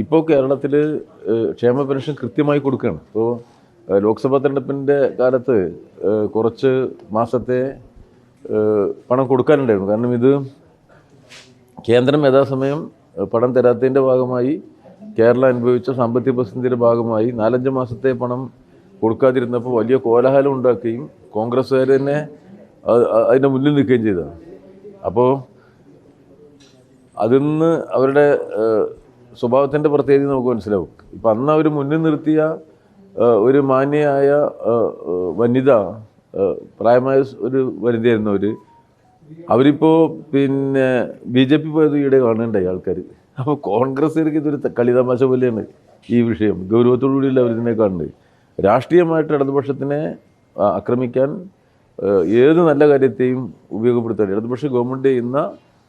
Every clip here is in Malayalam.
ഇപ്പോൾ കേരളത്തിൽ ക്ഷേമ പെൻഷൻ കൃത്യമായി കൊടുക്കുകയാണ് ഇപ്പോൾ ലോക്സഭാ തെരഞ്ഞെടുപ്പിന്റെ കാലത്ത് കുറച്ച് മാസത്തെ പണം കൊടുക്കാനുണ്ടായിരുന്നു. കാരണം ഇത് കേന്ദ്രം യഥാസമയം പണം തരാത്തതിന്റെ ഭാഗമായി കേരളം അനുഭവിച്ച സാമ്പത്തിക പ്രതിസന്ധിയുടെ ഭാഗമായി നാലഞ്ച് മാസത്തെ പണം കൊടുക്കാതിരുന്നപ്പോൾ വലിയ കോലാഹലം ഉണ്ടാക്കുകയും കോൺഗ്രസ്സുകാർ തന്നെ അതിന്റെ മുന്നിൽ നിൽക്കുകയും ചെയ്തതാണ്. അപ്പോൾ അതിൽ നിന്ന് അവരുടെ സ്വഭാവത്തിന്റെ പ്രത്യേകത നമുക്ക് മനസ്സിലാവും. ഇപ്പം അന്ന് അവർ മുന്നിൽ നിർത്തിയ ഒരു മാന്യയായ വനിത പ്രായമായ ഒരു വനിതയായിരുന്നു അവർ അവരിപ്പോൾ പിന്നെ ബി ജെ പി പോയത് ഈയിടെ കാണുന്നുണ്ടായി ആൾക്കാർ അപ്പോൾ കോൺഗ്രസ്സുകാർക്ക് ഇതൊരു കളിതമാശ പോലെയാണ് ഈ വിഷയം. ഗൗരവത്തോടു കൂടിയല്ല അവരിതിനെ കാണുന്നത്. രാഷ്ട്രീയമായിട്ട് ഇടതുപക്ഷത്തിനെ ആക്രമിക്കാൻ ഏത് നല്ല കാര്യത്തെയും ഉപയോഗപ്പെടുത്താൻ. ഇടതുപക്ഷ ഗവൺമെന്റ് ചെയ്യുന്ന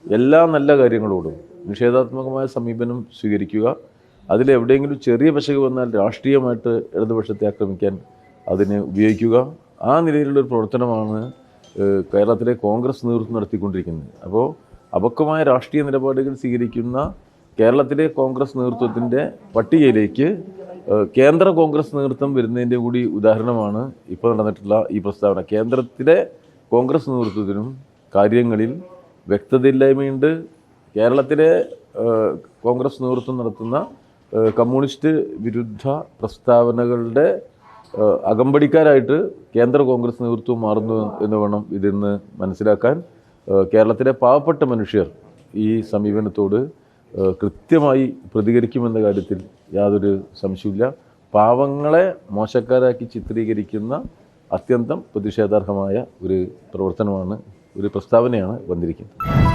എല്ലാ നല്ല കാര്യങ്ങളോടും നിഷേധാത്മകമായ സമീപനം സ്വീകരിക്കുക. അതിലെവിടെയെങ്കിലും ചെറിയ പശക് വന്നാൽ രാഷ്ട്രീയമായിട്ട് ഇടതുപക്ഷത്തെ ആക്രമിക്കാൻ അതിനെ ഉപയോഗിക്കുക. ആ നിലയിലുള്ളൊരു പ്രവർത്തനമാണ് കേരളത്തിലെ കോൺഗ്രസ് നേതൃത്വം നടത്തിക്കൊണ്ടിരിക്കുന്നത്. അപ്പോൾ അപക്വമായ രാഷ്ട്രീയ നിലപാടുകൾ സ്വീകരിക്കുന്ന കേരളത്തിലെ കോൺഗ്രസ് നേതൃത്വത്തിന്റെ പട്ടികയിലേക്ക് കേന്ദ്ര കോൺഗ്രസ് നേതൃത്വം വരുന്നതിന്റെ കൂടി ഉദാഹരണമാണ് ഇപ്പോൾ നടന്നിട്ടുള്ള ഈ പ്രസ്താവന. കേന്ദ്രത്തിലെ കോൺഗ്രസ് നേതൃത്വത്തിനും കാര്യങ്ങളിൽ വ്യക്തതയില്ലായ്മയുണ്ട്. കേരളത്തിലെ കോൺഗ്രസ് നേതൃത്വം നടത്തുന്ന കമ്മ്യൂണിസ്റ്റ് വിരുദ്ധ പ്രസ്താവനകളുടെ അകമ്പടിക്കാരായിട്ട് കേന്ദ്ര കോൺഗ്രസ് നേതൃത്വം മാറുന്നു എന്ന് വേണം ഇതിന്ന് മനസ്സിലാക്കാൻ. കേരളത്തിലെ പാവപ്പെട്ട മനുഷ്യർ ഈ സമീപനത്തോട് കൃത്യമായി പ്രതികരിക്കുമെന്ന കാര്യത്തിൽ യാതൊരു സംശയമില്ല പാവങ്ങളെ മോശക്കാരാക്കി ചിത്രീകരിക്കുന്ന അത്യന്തം പ്രതിഷേധാർഹമായ ഒരു പ്രവർത്തനമാണ് ഒരു പ്രസ്താവനയാണ് വന്നിരിക്കുന്നത്.